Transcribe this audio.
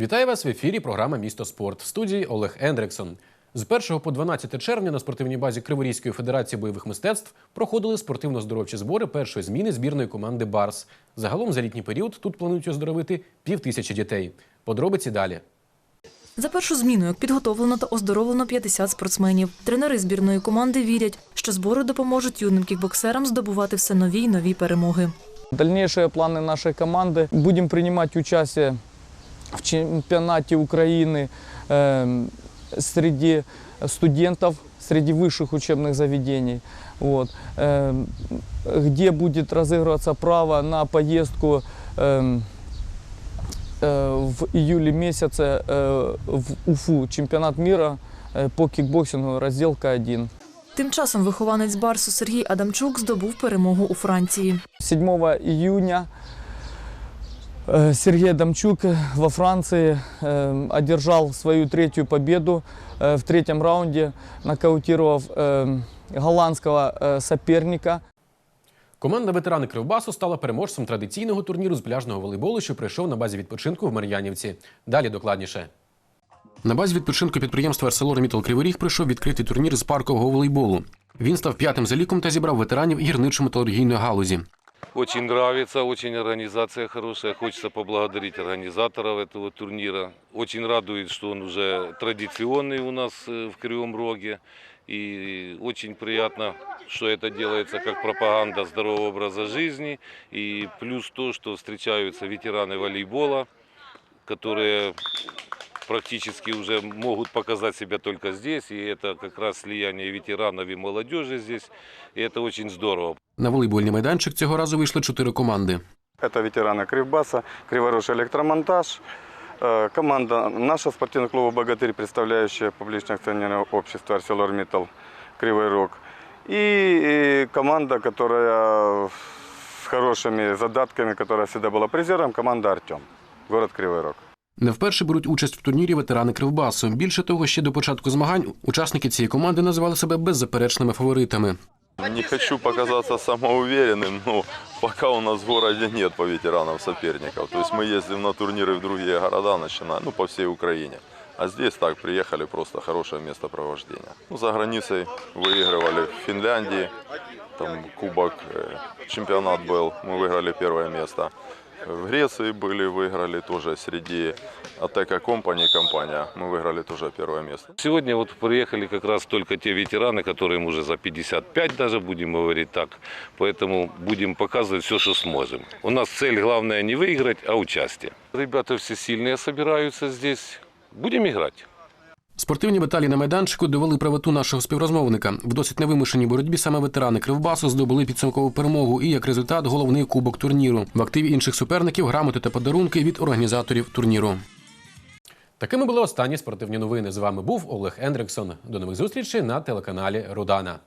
Вітаю вас в ефірі. Програма Місто спорт в студії Олег Ендрексон. З 1 по 12 червня на спортивній базі Криворізької федерації бойових мистецтв проходили спортивно-здоровчі збори першої зміни збірної команди Барс. Загалом за літній період тут планують оздоровити пів тисячі дітей. Подробиці далі. За першу зміну як підготовлено та оздоровлено 50 спортсменів. Тренери збірної команди вірять, що збори допоможуть юним кікбоксерам здобувати все нові й нові перемоги. Дальнейшие планы нашей команды. Будем принимать участие чемпионате Украины э, среди студентов, среди высших учебных заведений. Вот. Э, где будет разыгрываться право на поездку э, э, в июле месяце э, в Уфу, чемпионат мира э, по кикбоксингу, разделка 1. Тим часом вихованець Барсу Сергій Адамчук здобув перемогу у Франції. 7 июня э, Сергей Адамчук во Франции э, одержал свою третью победу э, в третьем раунде, нокаутировав э, голландского э, соперника. Команда ветерани Кривбасу стала переможцем традиційного турніру з пляжного волейболу, що пройшов на базі відпочинку в Мар'янівці. Далі докладніше. На базі відпочинку підприємства ArcelorMittal Кривий Ріг пройшов відкритий турнір з паркового волейболу. Він став п'ятим за ліком та зібрав ветеранів гірничо-металургійної галузі. Очень нравится, очень организация хорошая. Хочется поблагодарить организаторов этого турнира. Очень радует, что он уже традиционный у нас э, в Кривом Роге. И очень приятно, что это делается как пропаганда здорового образа жизни. И плюс то, что встречаются ветераны волейбола, которые практически уже могут показать себя только здесь. И это как раз слияние ветеранов и молодежи здесь. И это очень здорово. На волейбольний майданчик цього разу вийшли чотири команди. Это ветераны Кривбаса, Криворуш электромонтаж. Э, Команда наша спортивного клуба «Богатырь», представляющая публичное акционерное общество «ArcelorMittal» Кривой Рог. И э, команда, которая с хорошими задатками, которая всегда была призером, команда «Артем», город Кривой Рог. Не вперше беруть участь в турнірі ветерани Кривбасу. Більше того, ще до початку змагань учасники цієї команди називали себе беззаперечними фаворитами. Не хочу показаться самоуверенным, но пока у нас в городе нет по ветеранам соперников. То есть мы ездим на турниры в другие города, начиная, ну, по всей Украине. А здесь так, приехали, просто хорошее место провождения. Ну, за границей выигрывали в Финляндии, там кубок, э, чемпионат был, мы выиграли первое место. В Греции были, выиграли тоже среди Атека Компани компания, мы выиграли тоже первое место. Сегодня вот приехали как раз только те ветераны, которым уже за 55 даже, будем говорить так. Поэтому будем показывать все, что сможем. У нас цель главная не выиграть, а участие. Ребята все сильные собираются здесь. Будем играть. Спортивні баталії на майданчику довели правоту нашого співрозмовника. В досить невимушеній боротьбі саме ветерани Кривбасу здобули підсумкову перемогу і як результат головний кубок турніру. В активі інших суперників грамоти та подарунки від організаторів турніру. Такими були останні спортивні новини. З вами був Олег Ендриксон. До нових зустрічей на телеканалі Рудана.